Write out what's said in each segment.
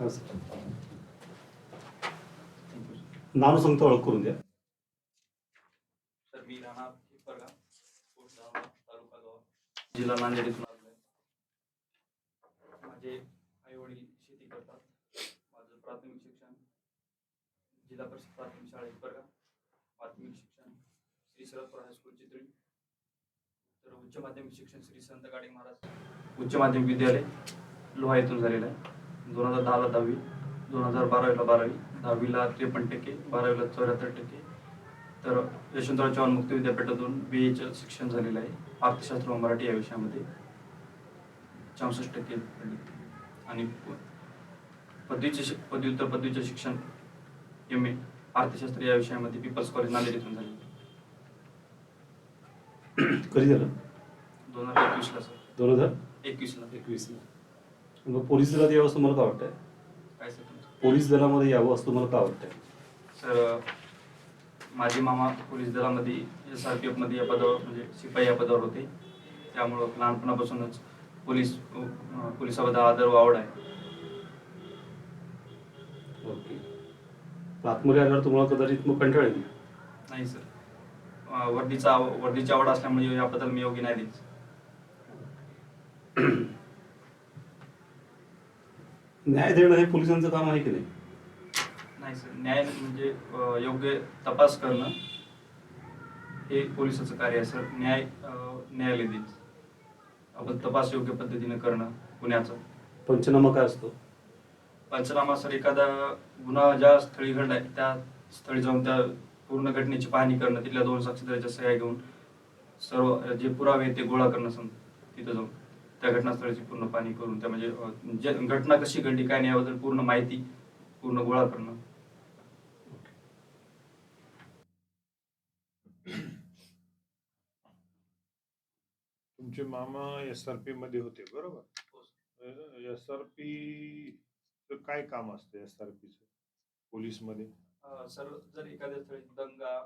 हा, सर. नाव सांगतो ओळख करून द्या तर मी राहणार पोस्ट जालना, तालुका लोहा जिल्हा नांदेड इथून आलोय माझे आई वडील शेती करतात. माझं प्राथमिक शिक्षण जिल्हा परिषद प्राथमिक शाळा हिप्परगा माध्यमिक शिक्षण श्री शरदपूर हायस्कूल चितळी तर. उच्च माध्यमिक शिक्षण श्री संत गाडे महाराज. उच्च माध्यमिक विद्यालय. लोहा येथून झालेलं आहे. दोन हजार दहाला दहावी दोन हजार बारावीला बारावी दहावीला त्रेपन्न टक्के बारावीला चौऱ्याहत्तर टक्के. तर यशवंतराव चव्हाण मुक्त विद्यापीठातून बी एचं शिक्षण झालेलं आहे. अर्थशास्त्र व मराठी या विषयामध्ये. चौसष्ट टक्के आणि पदवीचे पदव्युत्तर पदवीचे शिक्षण एम ए अर्थशास्त्र या विषयामध्ये पीपल्स कॉलेज नांदेड इथून झाले कधी झालं? दोन हजार एकवीसला सर. दोन हजार? एकवीसला. एकवीसला. मग पोलीस दलात यावं असं मला काय वाटतंय? काय सर तुमचं? पोलीस दलामध्ये यावं असं मला काय वाटतंय? सर माझे मामा पोलीस दलामध्ये एस आर पी एफमध्ये या पदावर म्हणजे शिपाई या पदावर होते. त्यामुळं लहानपणापासूनच पोलीस अं, पोलिसाबद्दल आदर व आवड आहे. ओके. तर आतमध्ये आल्यावर तुम्हाला कदाचित मग कंटाळ येईल. नाही सर. अं, वर्दीचा आव- वर्दीची आवड असल्यामुळे याबद्दल मी योग्य नाही देत. न्याय देणं हे पोलिसांचं काम आहे की नाही? नाही सर न्याय म्हणजे अं, योग्य तपास करणं हे पोलिसाचं कार्य आहे सर. न्याय अं, न्यायालय देईल आपण तपास योग्य पद्धतीने करणं गुन्ह्याचा. पंचनामा काय असतो? पंचनामा सर एखादा गुन्हा ज्या स्थळी घडलाय त्या स्थळी जाऊन त्या पूर्ण घटनेची पाहणी करणं तिथल्या दोन साक्षीदाराच्या सह्या घेऊन सर्व जे पुरावे आहेत ते गोळा करणं समजा तिथं जाऊन. त्या घटनास्थळाची पूर्ण पाहणी करून त्या म्हणजे घटना कशी घडली काय नाही याबद्दल पूर्ण माहिती पूर्ण गोळा करणं तुमचे मामा एस आर पी मध्ये होते बरोबर? एस आर पी काय काम असतं एस आर पीच पोलीसमध्ये सर जर एखाद्या स्थळी दंगा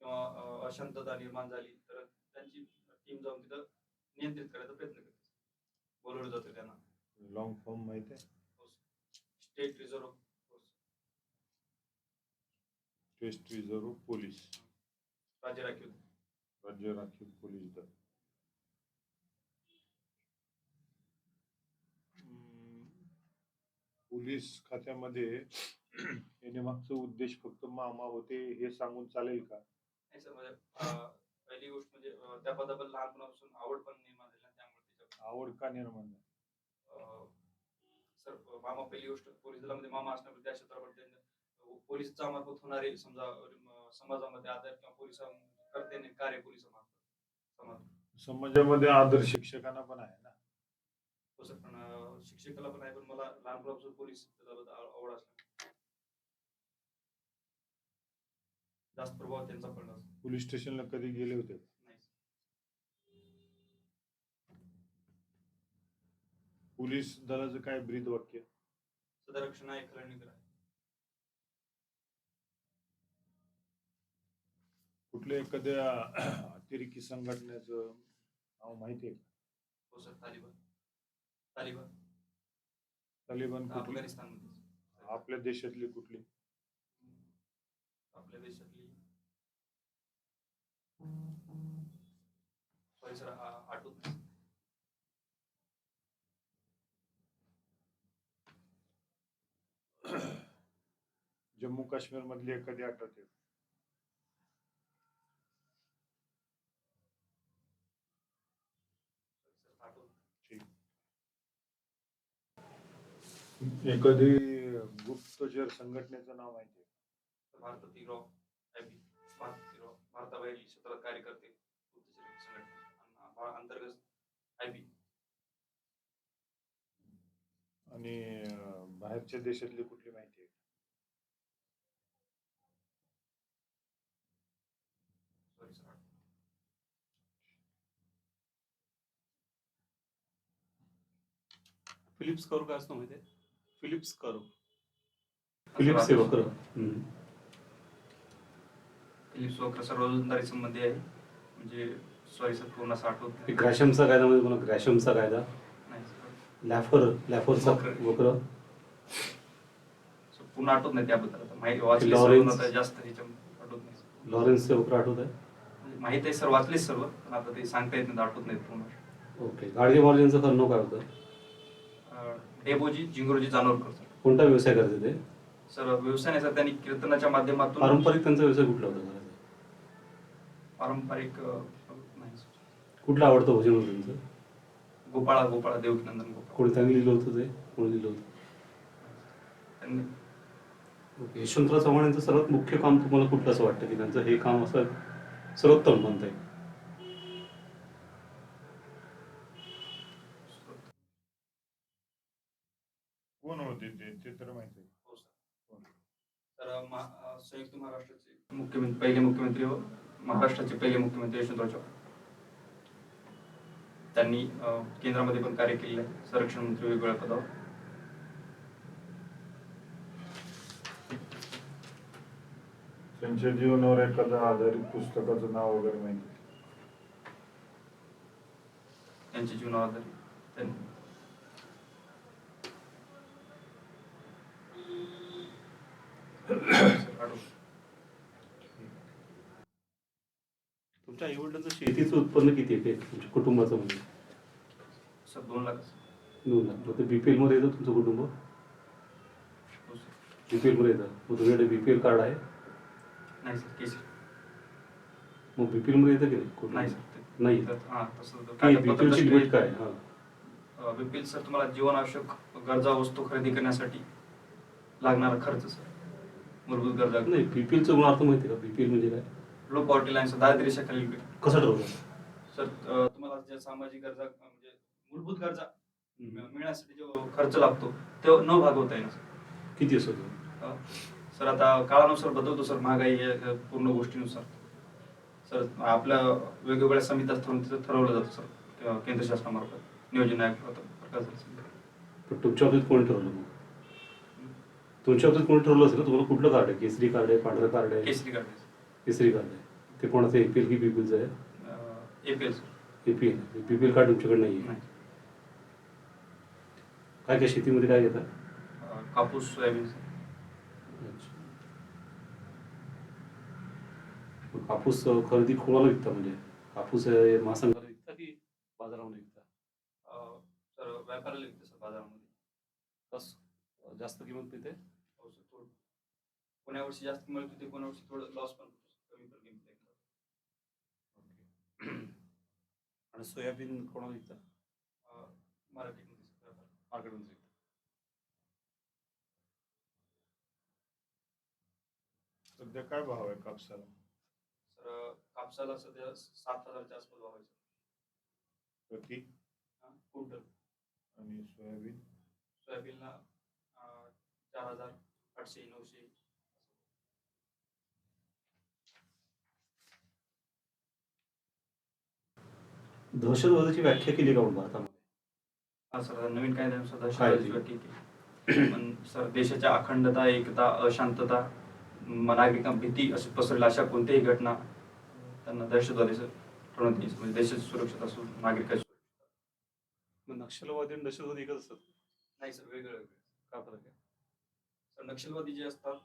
किंवा अशांतता निर्माण झाली तर त्यांची टीम जाऊन तिथं नियंत्रित करायचा प्रयत्न करते. बोलवलं जातं त्यांना. लॉंग फॉर्म माहिती आहे? State reserve test reserve police राज्य राखीव राज्य राखीव पोलीस दल. पोलीस खात्यामध्ये येण्यामागचा उद्देश फक्त मामा होते हे सांगून चालेल का? नाही सर म्हणजे पहिली गोष्ट म्हणजे त्या पदाबद्दल लहानपणापासून आवड पण निर्माण झाली ना, त्यामुळे त्याच्या आवड का निर्माण झाली? सर मामा पहिली गोष्ट पोलीस दलामध्ये मामा असण्यापूर्वी त्या क्षेत्रामध्ये पोलीसच्या मार्फत होणारे समजा समाजामध्ये आदर किंवा पोलीस करते कार्य पोलिसामार्फत समाज. समाजामध्ये आदर शिक्षकांना पण आहे ना? हो सर पण शिक्षकाला पण आहे पण मला लहानपणापासून पोलीस दलाबद्दल आव- आवड असल्यामुळे जास्त प्रभाव त्यांचा पडला. पोलीस स्टेशनला कधी गेले होते? पोलीस दलाचं काय ब्रीद वाक्य? सदरक्षण आहे खलणीकर आहे कुठल्या एखाद्या अतिरेकी संघटनेचं नाव माहिती आहे का? हो सर तालिबान. तालिबान. तालिबान कुठली? अफगाणिस्तानमध्ये. आपल्या देशातली कुठली? आपल्या देशातली. सॉरी सर आठवत जम्मू काश्मीर मधली एखादी आठवते एखादी गुप्तचर संघटनेचं नाव माहिती भारतातील क्षेत्रात कार्य करते. गुप्तचर संघटना आणि भा- अंतर्गत आयबी आणि अं, बाहेरच्या देशातली कुठली माहिती आहे का? सॉरी सर आठवत नाही. फिलिप्स करू काय असतं माहिती आहे? फिलिप्स करू. फिलिप्स सेवकर हम्म. फिलिप्स वक्र सर रोजंदारी संबंधी आहे. म्हणजे सॉरी सर पूर्ण असं आठवत नाही. ग्रॅशमचा कायदा म्हणजे मला ग्रॅशमचा कायदा? नाही सर लॅफर लॅफरचा वक्र. वक्र. पूर्ण आठवत नाही त्याबद्दल आता. माहिती वाचली लॉरेन्स. आता जास्त ह्याच्यामध्ये आठवत नाही. लॉरेन्सचे वक्र आठवत आहे? म्हणजे माहीत आहे सर वाचलीच सर्व. पण आता ते सांगता येत नाही आठवत नाहीत पूर्ण. ओके. गाडगे महाराजांचं खरं नाव काय होतं? डेबोजी जिंगरोजी जानोरकर सर. कोणता व्यवसाय करायचे ते? सर व्यवसाय नाही सर त्यांनी कीर्तनाच्या माध्यमातून पारंपरिक त्यांचा व्यवसाय कुठला होता पारंपरिक अं, नाही सर. कुठलं आवडतं भजन होतं त्यांचं गोपाळा गोपाळा देवकीनंदन गोपाळ. कोणी त्यांनी लिहिलं होतं ते? कोणी लिहिलं होतं? त्यांनी. ओके यशवंतराव चव्हाण यांचं सर्वात मुख्य काम तुम्हाला कुठलं असं वाटतं की त्यांचं हे काम असं सर्वोत्तम म्हणता येईल कोण होते ते ते तर माहिती आहे. हो सर तर महा- अं, संयुक्त महाराष्ट्राचे मुख्यमंत्री पहिले मुख्यमंत्री व महाराष्ट्राचे पहिले मुख्यमंत्री यशवंतराव चव्हाण त्यांनी केंद्रामध्ये पण कार्य केलेलं आहे. संरक्षण मंत्री वेगवेगळ्या पदावर. त्यांच्या जीवनावर एखादं आधारित पुस्तकाचं नाव वगैरे माहिती? त्यांच्या जीवनावर आधारित. त्यांनी तुमच्या आईवडिलांचं शेतीचं उत्पन्न किती आहे ते तुमच्या कुटुंबाचं म्हणजे? सर दोन लाख दोन लाख. मग ते बीपीएलमध्ये येतं तुमचं कुटुंब? हो सर. बीपीएलमध्ये येतं. मग तुझ्याकडे बीपीएल कार्ड आहे? नाही सर. केसी मग बीपीएलमध्ये येतं की नाही? कुटुंब? नाही सर. ते- नाही तर- हा तसं तर काय कागदपत्र बीपीएलची तशी लिमिट काय? हा. अ, सर तुम्हाला जीवनावश्यक गरजा वस्तू खरेदी करण्यासाठी लागणारा खर्च सर. मूलभूत गरजा. नाही बीपीएलचं मला अर्थ माहिती आहे का? बीपीएल म्हणजे काय? लो पॉवर्टी लाईन दारिद्र्य रेषेखालील कसं ठरवलं? सर तुम्हाला ज्या सामाजिक गरजा म्हणजे मूलभूत गरजा मिळण्यासाठी जो खर्च लागतो तो न भागवता येणार किती असतो सर आता काळानुसार बदलतो सर महागाई पूर्ण गोष्टीनुसार. सर आपल्या वेगवेगळ्या समित्या ठरवलं जातं सर केंद्र शासनामार्फत. नियोजन आयोग तुमच्या बाबतीत कोण ठरवलं मग? तुमच्या बाबतीत कोणी ठरवलं असेल तुम्हाला कुठलं कार्ड आहे? केसरी कार्ड आहे पांढरं कार्ड आहे? केसरी कार्ड केसरी कार्ड आहे. ते कोणाचं एपीएल की बीपीएलचं आहे? APL sir APL BPL card तुमच्याकडे नाही. आहे काय काय शेतीमध्ये काय घेतात कापूस सोयाबीन. अच्छा. कापूस खरेदी कोणाला विकता म्हणजे? कापूस महासंघाला विकता की बाजारामध्ये विकता? सर व्यापाराला विकते सर बाजारामध्ये. कस? जास्त किंमत मिळते? हो थोडं. कोण्या वर्षी जास्त मिळत होते कोण्या वर्षी थोडं लॉस पण आहे. आणि सोयाबीन कोणाला विकता अ, मार्केटमध्ये मार्केटमध्ये विकता सध्या काय भाव आहे कापसाला? सर कापसाला सध्या सात हजारच्या आसपास भाव आहे सर. प्रति? क्विंटल. आणि सोयाबीन? सोयाबीनला अ, चार हजार आठशे नऊशे. दहशतवादाची व्याख्या केली का भारतामध्ये? हा सर नवीन कायद्यानुसार काय दहशतवादी पण सर देशाच्या अखंडता एकता अशांतता नागरिकां भीती अशी पसरली अशा कोणत्याही घटना त्यांना दहशतवादी सर ठरवण्यात येईल. म्हणजे देशाची सुरक्षित असो नागरिकाची सुरक्षित. नक्षलवादी आणि दहशतवादी एकच असतात? नाही सर वेगळं वेगळं. काय फरक आहे? तर नक्षलवादी जे असतात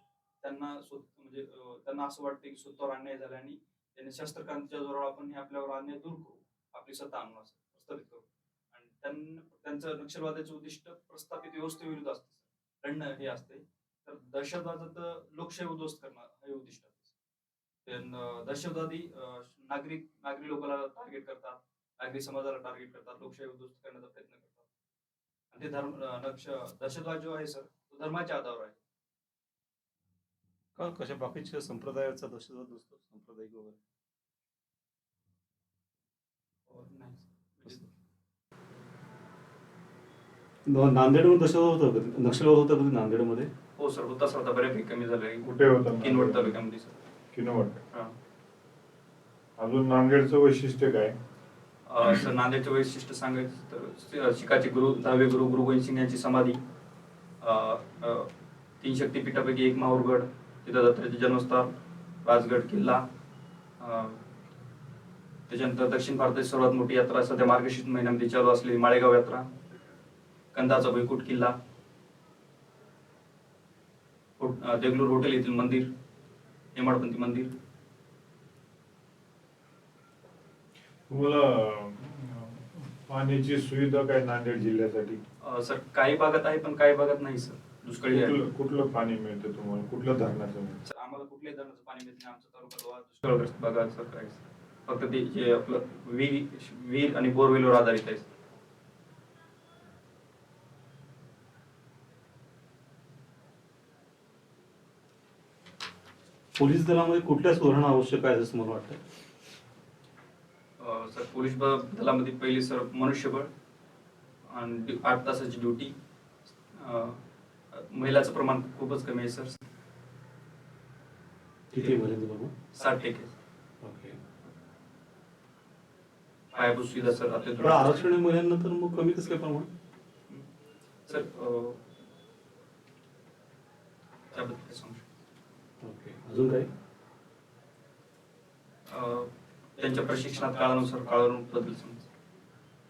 त्यांना म्हणजे त्यांना असं वाटतं की स्वतःवर अन्याय झाला आणि त्यांनी शस्त्रक्रांतीच्या जोरावर आपण हे आपल्यावर अन्याय दूर करू. आपली सत्ता आणू असं प्रस्थापित करू. आणि त्यांचं नक्षलवादाचं उद्दिष्ट प्रस्थापित व्यवस्थेविरुद्ध असते सर. लढणं हे असते तर दहशतवादाचं लोकशाही उद्ध्वस्त करणं हे उद्दिष्ट असते दहशतवादी नागरिक नागरी लोकांना टार्गेट करतात नागरी समाजाला टार्गेट करतात लोकशाही उद्ध्वस्त करण्याचा प्रयत्न करतात. आणि ते धर्म नक्ष दहशतवाद जो आहे सर तो धर्माच्या आधारावर आहे. का कशा बाकीच्या संप्रदायाचा दहशतवाद नसतो सांप्रदायिक वगैरे हो, नाही म्हणजे न- नांदेडमध्ये दहशतवाद होतं कधी नक्षलवाद होता कधी नांदेडमध्ये? हो सर. होता सर. आता बऱ्यापैकी कमी झालंय कुठे होता किनवट तालुक्यामध्ये सर. किनवट? हा. अजून नांदेडचं वैशिष्ट्य काय? अं, सर नांदेडचे वैशिष्ट्य सांगायचं तर शि- शिखाचे गुरु दहावे गुरु गुरु गोविंद सिंग यांची समाधी अं, अं, तीन शक्तीपीठापैकी एक माहूरगड तिथं दत्ताचे जन्मस्थान राजगड किल्ला अं, त्याच्यानंतर दक्षिण भारताची सर्वात मोठी यात्रा सध्या मार्गशीर्ष महिन्यामध्ये चालू असलेली माळेगाव यात्रा कंदाचा भुईकोट किल्ला हो- देगलूर हॉटेल येथील मंदिर हेमाडपंथी मंदिर. तुम्हाला पाण्याची सुविधा काय नांदेड जिल्ह्यासाठी? सर काही भागात आहे पण काही भागात नाही सर. दुष्काळी कुठलं कुठलं पाणी मिळतं तुम्हाला? कुठलं धरणाचं मिळतं? सर आम्हाला कुठल्याही धरणाचं पाणी मिळत नाही. आमचा तालुका लोहा दुष्काळग्रस्त भागात सर काय सर. फक्त ते जे आपलं विहीर विहीर आणि बोरवेलवर आधारित आहे पोलीस दलामध्ये कुठल्या सुधारणा आवश्यक आहे असं मला वाटतं सर पोलीस दलामध्ये पहिले सर मनुष्यबळ आणि आठ तासाची ड्युटी. महिलाचं प्रमाण खूपच कमी आहे सर. किती महिन्यांचं बघू साठ टक्के. ओके. पायाभूत सुविधा सर आरक्षण महिन्यानंतर मग कमी कसं काय प्रमाण? सर त्याबद्दल काय सांगू शकतो? ओके अजून अं, त्यांच्या प्रशिक्षणात काळानुसार काळानुसार बदल समज.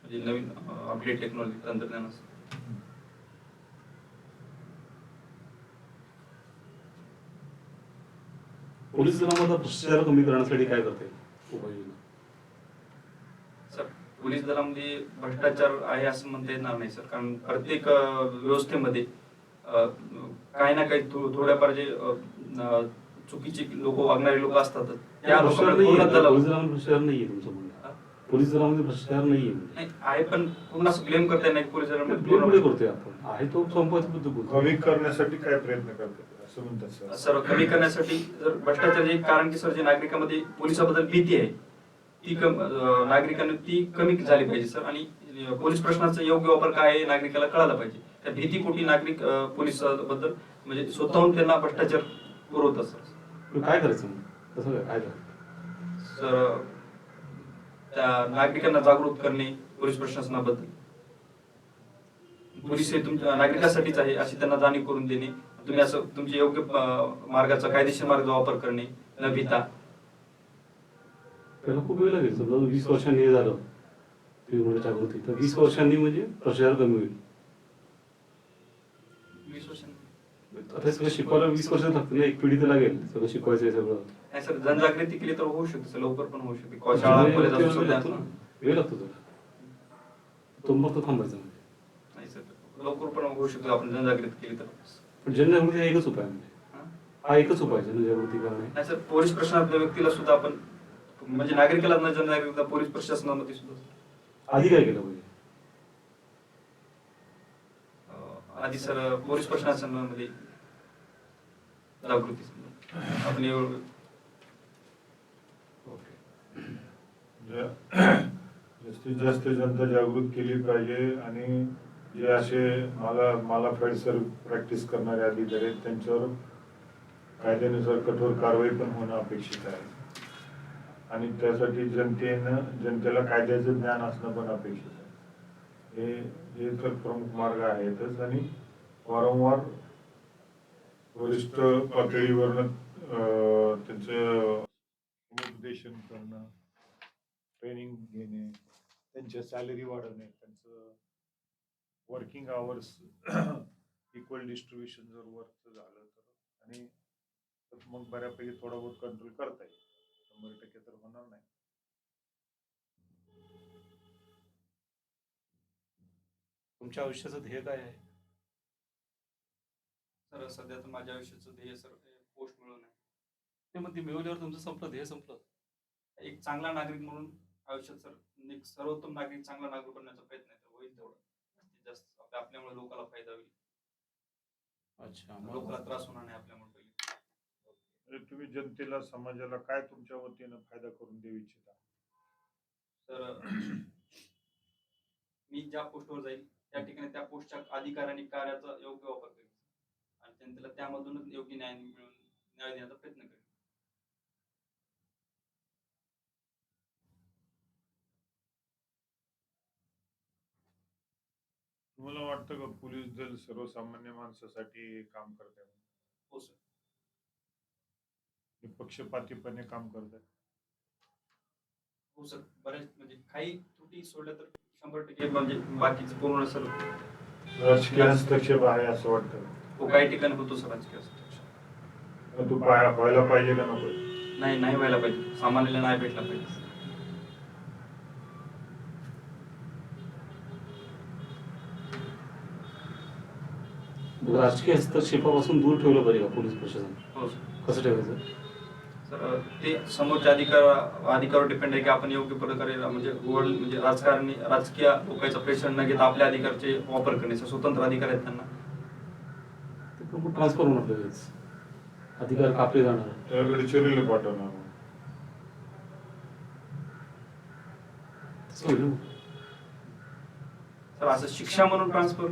म्हणजे नवीन अपडेट टेक्नॉलॉजी तंत्रज्ञान असं. पोलीस दलामध्ये भ्रष्टाचार कमी करण्यासाठी काय करता उपाययोजना सर पोलीस दलामध्ये भ्रष्टाचार आहे असं म्हणता येणार नाही सर. कारण प्रत्येक व्यवस्थेमध्ये काही ना काही थोड्याफार जे चुकीचे लोक वागणारे लोक असतात. त्या भ्रष्टाचार लोकांना. पूर्ण पोलीस दलामध्ये भ्रष्टाचार नाहीये तुमचं म्हणणं? पोलीस दलामध्ये भ्रष्टाचार नाहीये. नाही आहे पण पूर्ण असं ब्लेम करता येणार पोलीस करतोय आपण? आहे तो संपवायचा मुद्दा बोलतो कमी करण्यासाठी काय प्रयत्न करतात असं म्हणतात सर. सर कमी करण्यासाठी जर भ्रष्टाचार जे कारण की सर जे नागरिकांमध्ये पोलिसाबद्दल भीती आहे ती कम अं, नागरिकांनी ती कमी झाली पाहिजे सर. आणि अं, पोलीस प्रश्नाचा योग्य वापर काय आहे नागरिकाला कळायला पाहिजे. त्या भीतीपोटी नागरिक अं, पोलिसाबद्दल? म्हणजे स्वतःहून त्यांना भ्रष्टाचार पुरवतात सर. मग काय करायचं मग? तसं काय? काय सर त्या नागरिकांना जागृत करणे पोलीस प्रशासनाबद्दल. पोलीस हे तुमच्या नागरिकासाठीच आहे अशी त्यांना जाणीव करून देणे. तुम्ही असं तुमच्या योग्य अं, मार्गाचा कायदेशीर मार्गाचा वापर करणे न भीता. त्याला खूप वेळ लागेल. समजा वीस वर्षांनी हे झालं. तुम्ही म्हणजे जागृती तर वीस वर्षांनी म्हणजे भ्रष्टाचार कमी होईल. आता सगळं शिकवायला वीस वर्ष लागतील ना एक पिढी तर लागेल सगळं शिकवायचं आहे सगळं. नाही सर जनजागृती केली तर होऊ शकते लवकर पण होऊ शकते. को- शाळा कॉलेज असू वेळ शकते. लागतो. ना. वेळ लागतो त्याला. तो मग तो थांबायचा म्हणजे. नाही सर लवकर पण होऊ शकतो आपण जनजागृती केली तर. पण जनजागृती हा एकच उपाय आहे म्हणजे. हा? हा एकच उपाय आहे जनजागृती करणे. नाही सर पोलीस प्रशासनातल्या व्यक्तीला सुद्धा आपण म्हणजे नागरिकाला न जनजागृती पोलीस प्रशासनामध्ये सुद्धा. आधी काय केलं पाहिजे. अं, आधी सर पोलीस प्रशासनामध्ये जागृती समजा. आपण एवढं जास्तीत जास्त जनता जागृत केली पाहिजे आणि जे असे मला मला सर प्रॅक्टिस करणारे अधिकारी आहेत त्यांच्यावर कायद्यानुसार कठोर कारवाई पण होणं अपेक्षित आहे. आणि त्यासाठी जनतेनं जनतेला कायद्याचं ज्ञान असणं पण अपेक्षित आहे. हे हे तर प्रमुख मार्ग आहेतच आणि वारंवार वरिष्ठ पातळीवर त्यांचं उपदेशन करणं ट्रेनिंग घेणे त्यांच्या सॅलरी वाढवणे त्यांचं वर्किंग आवर्स इक्वल डिस्ट्रीब्युशन जर वर्कचं झालं तर आणि तर मग बऱ्यापैकी थोडा बहुत कंट्रोल करता येईल. शंभर टक्के तर होणार नाही. तुमच्या आयुष्याचं ध्येय काय आहे? सर सध्या तर माझ्या आयुष्याचं ध्येय सर पोस्ट मिळवणं आहे. ते मग ते मिळवल्यावर तुमचं संपलं ध्येय संपलं. एक चांगला नागरिक म्हणून आयुष्यात सर एक सर्वोत्तम नागरिक चांगला नागरिक बनण्याचा प्रयत्न आहे तर होईल तेवढं. जास्तीत जास्त आपल्या- आपल्यामुळे लोकांना फायदा होईल. अच्छा लोकांना त्रास होणार नाही आपल्यामुळे पहिले म्हणजे तुम्ही जनतेला समाजाला काय तुमच्या वतीनं फायदा करून देऊ इच्छिता? तर मी ज्या पोस्टवर जाईल त्या ठिकाणी त्या पोस्टच्या अधिकाऱ्यांनी कार्याचा योग्य वापर करेल जनतेला त्यामधूनच योग्य न्याय मिळून न्याय देण्याचा प्रयत्न करेल तुम्हाला वाटतं का पोलीस दल सर्वसामान्य माणसासाठी काम करत आहे? हो सर. निपक्षपातीपणे काम करत आहे? हो सर. बऱ्याच म्हणजे काही त्रुटी सोडल्या तर शंभर टक्के म्हणजे बाकीचं पूर्ण सर. राजकीय हस्तक्षेप आहे असं वाटतं. तो काही ठिकाणी होतो सर राजकीय हस्तक्षेप. तू पाया व्हायला पाहिजे का नको? नाही नाही व्हायला पाहिजे. सामान्याला नाही भेटला पाहिजे. राजकीय हस्तक्षेपापासून दूर ठेवलं पाहिजे का पोलीस प्रशासन. हो सर. कसं ठेवायचं? सर ते समोरच्या अधिकार अधिकारावर डिपेंड आहे की आपण योग्य प्रकारे म्हणजे वर्ल्ड म्हणजे राजकारणी राजकीय लोकांचा प्रेशर न घेता आपल्या अधिकारचे वापर करण्याचे स्वतंत्र अधिकार आहेत त्यांना. ट्रान्सफर होणार लगेच अधिकार कापले जाणार. त्याकडे चिरीला पाठवणार. मग. तसं होईल ना. सर असं शिक्षा म्हणून ट्रान्सफर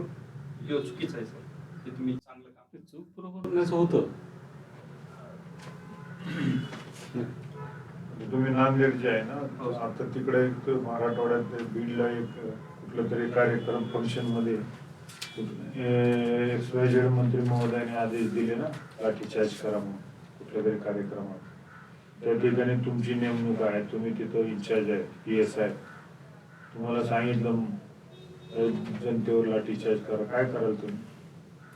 हे चुकीचं आहे सर. ते तुम्ही चांगलं काम ते चूक बरोबर होतं. तुम्ही नांदेडचे आहे ना? हो. आता तिकडे एक मराठवाड्यात बीडला एक कुठलं तरी कार्यक्रम फंक्शनमध्ये. एक्स वाय झेड मंत्री महोदयाने आदेश दिले ना लाठीचार्ज करा म्हणून कुठल्या तरी कार्यक्रमात त्या ठिकाणी तुमची नेमणूक आहे तुम्ही तिथं इन्चार्ज आहे पी एस आय तुम्हाला सांगितलं जनतेवर लाठीचार्ज करा काय कराल तुम्ही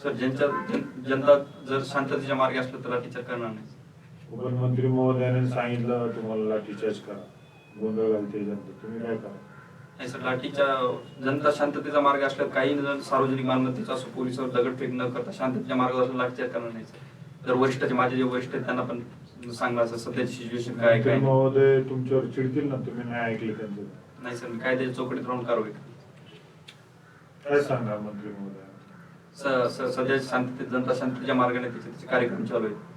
सर ज्यांच्या जन- जनता जर शांततेच्या मार्गे असलं तर टीचर करणार नाही उपमुख्यमंत्री महोदयाने सांगितलं तुम्हाला लाठीचार्ज करा गोंधळ घालते जनता तुम्ही काय करा नाही सर लाठीच्या जनता शांततेचा मार्ग असल्यास काही जण सार्वजनिक मालमत्तेचा असो पोलिसावर दगडफेक न करता शांततेच्या मार्गावर असं लाठीचार्ज करणार नाही सर जर वरिष्ठाचे माझे जे वरिष्ठ आहेत त्यांना पण सांगणार सर सध्याची सिच्युएशन काय काय. महोदय तुमच्यावर चिडतील ना तुम्ही नाही ऐकले त्यांचं नाही सर मी कायद्याच्या चौकटीत राहून कारवाई. काय सांगणार मंत्री महोदय स- स- सध्याच्या शांततेत जनता शांततेच्या मार्गाने त्याचे त्याचे कार्यक्रम चालू आहेत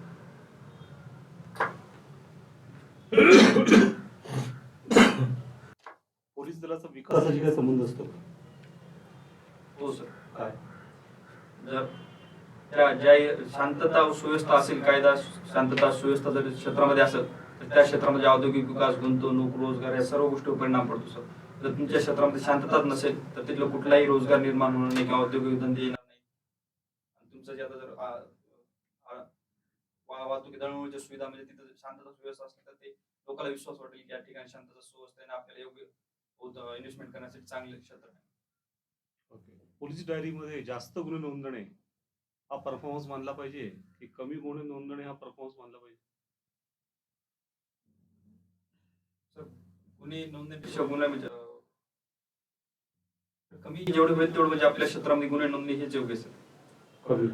पोलीस दलाचा विकासाशी काय संबंध असतो? हो सर. काय? जर त्या ज्या शांतता सुव्यवस्था असेल कायदा शांतता सुव्यवस्था जर क्षेत्रामध्ये असेल तर त्या क्षेत्रामध्ये औद्योगिक विकास गुंतवणूक रोजगार या सर्व गोष्टीवर परिणाम पडतो सर. जर तुमच्या क्षेत्रामध्ये शांतताच नसेल तर तिथलं कुठलाही रोजगार निर्माण होणार नाही किंवा औद्योगिक धंदे येणार नाही. आणि तुमचं जे आता जर वाहतुकी दळणवळणीच्या सुविधा म्हणजे तिथं शांतता सुव्यवस्था असेल तर ते लोकांना विश्वास वाटेल की या ठिकाणी शांतता सुव्यवस्था आपल्याला योग्य इन्व्हेस्टमेंट करण्यासाठी चांगले क्षेत्र आहे. ओके पोलीस डायरीमध्ये जास्त गुन्हे नोंदणे हा परफॉर्मन्स मानला पाहिजे की कमी गुन्हे नोंदणे हा परफॉर्मन्स मानला पाहिजे? गुन्हे नोंदणीपेक्षा गुन्हे म्हणजे अं, कमी जेवढे होईल तेवढं म्हणजे आपल्या क्षेत्रामध्ये गुन्हे नोंदणी हेच योग्य असेल कमी.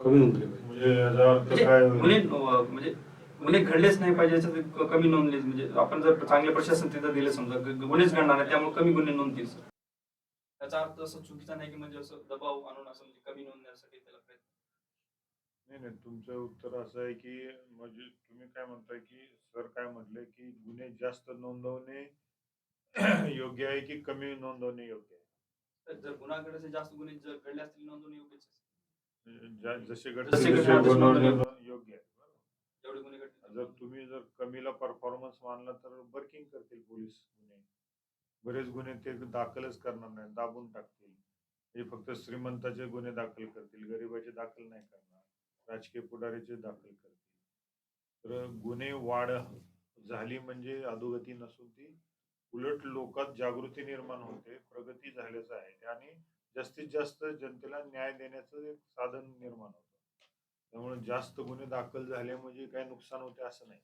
कमी नोंदले पाहिजे. म्हणजे याचा अर्थ म्हणजे काय गुन्हे? अं, म्हणजे गुन्हे घडलेच नाही पाहिजे याच्यात कमी नोंदले म्हणजे आपण जर चांगले प्रशासन तिथं दिले समजा गुन्हेच घडणार नाही त्यामुळे कमी गुन्हे नोंदतील सर. त्याचा अर्थ असं चुकीचा नाही की म्हणजे असं दबाव आणून असं म्हणजे कमी नोंदण्यासाठी त्याला प्रयत्न नाही नाही तुमचं उत्तर असं आहे की म्हणजे तुम्ही काय म्हणताय की सर काय म्हटले की गुन्हे जास्त नोंदवणे योग्य आहे की कमी नोंदवणे योग्य आहे? जर गुन्हा घडायचे जास्त गुन्हे जर घडले असतील नोंदवणे ज्या- जसे नोंदवणे. योग्य आहे बरोबर. जेवढे गुन्हे घडतील जर तुम्ही जर कमीला परफॉर्मन्स मानला तर वर्किंग करतील पोलीस गुन्हे. बरेच गुन्हे ते दाखलच करणार नाही दाबून टाकतील. हे फक्त श्रीमंताचे गुन्हे दाखल करतील गरिबाचे दाखल नाही करणार. राजकीय पुढारीचे दाखल करतील. तर गुन्हे वाढ झाली म्हणजे अधोगती नसून ती उलट लोकात जागृती निर्माण होते प्रगती झाल्याचं आहे. आणि जास्तीत जास्त जनतेला न्याय देण्याचं एक साधन निर्माण होतं. त्यामुळे जास्त गुन्हे दाखल झाले म्हणजे काय नुकसान होते असं नाही.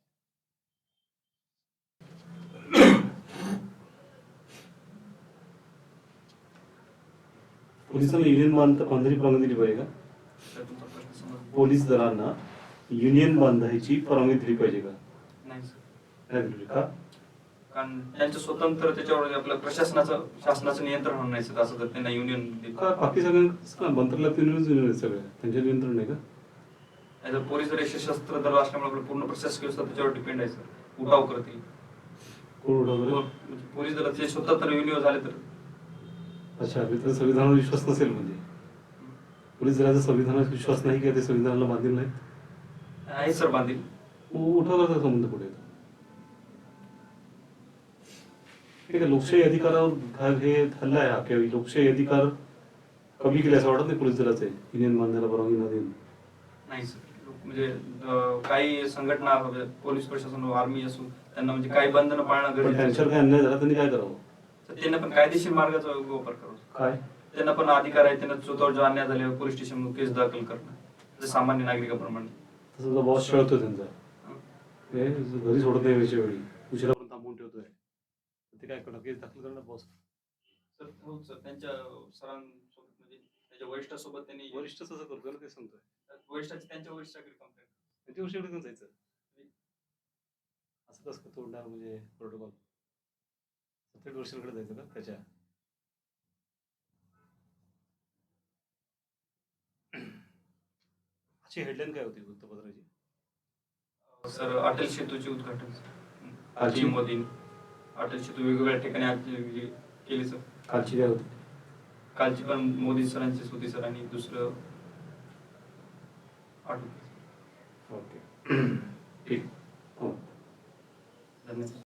पोलिसांना युनियन बांध बांधणी परवानगी दिली पाहिजे का. पोलीस दलांना युनियन बांधायची परवानगी दिली पाहिजे का? नाही सर. नाही दिली का? कारण त्यांचं स्वतंत्र त्याच्यावर आपलं प्रशासनाचं शासनाचं नियंत्रण होणार नाही सर. असं जर त्यांना युनियन का? बाकी सगळ्या मंत्रालयात युनियन सगळ्या. त्यांच्या नियंत्रण नाही का? पोलीस जर सशस्त्र दल असल्यामुळे आपलं पूर्ण प्रशासकीय व्यवस्था त्याच्यावर डिपेंड आहे सर उठाव करतील पोलीस दलाचे स्वतंत्र युनियन झाले तर? अच्छा तर संविधानावर विश्वास नसेल म्हणजे. पोलीस दलाचा संविधानावर विश्वास नाही किंवा ते संविधानाला बांधील नाही आहे सर बांधील. का संबंध पुढे? ठीक आहे लोकशाही अधिकारावर हे हल्ला आहे हा किंवा लोकशाही अधिकार कमी केले असं वाटत नाही पोलीस दलाचे? युनियन बांधायला परवानगी न देऊन नाही सर म्हणजे काही संघटना म्हणजे पोलीस प्रशासन आर्मी असो त्यांना म्हणजे काही बंधनं पाळणं गरजेचं काय अन्याय झाला त्यांनी काय करावं? तर त्यांना पण कायदेशीर मार्गाचा वापर करावा. काय? त्यांना पण अधिकार आहे त्यांना स्वतःवर जो अन्याय झाल्यावर पोलीस स्टेशन केस दाखल करणं. सामान्य नागरिकाप्रमाणे. तसं बॉस छळतो त्यांचा. घरी सोडत नाही वेळच्या वेळी. उशिरापर्यंत थांबवून ठेवतोय. ते काय करणार? केस दाखल करणार बॉस सर हो सर. त्यांच्या सरांसोबत म्हणजे त्याच्या वरिष्ठासोबत त्यांनी वरिष्ठ तसं करतोय ना ते सांगतोय. वरिष्ठाची त्यांच्या वरिष्ठाकडे कंप्लेंट वर्षी घेऊन जायचं. असं कसं तोडणार म्हणजे प्रोटोकॉल सत्तर वर्षांकडे जायचं का त्याच्या? अशी हेडलाईन काय होती वृत्तपत्राची? सर अटल सेतूचे उद्घाटन कालची? आजी मोदींनी. अटल सेतू वेगवेगळ्या ठिकाणी आज केले सर. कालची काय होती? कालची पण मोदी सरांची होती सर आणि दुसरं आठवतं ओके. ठीक. हो. धन्यवाद.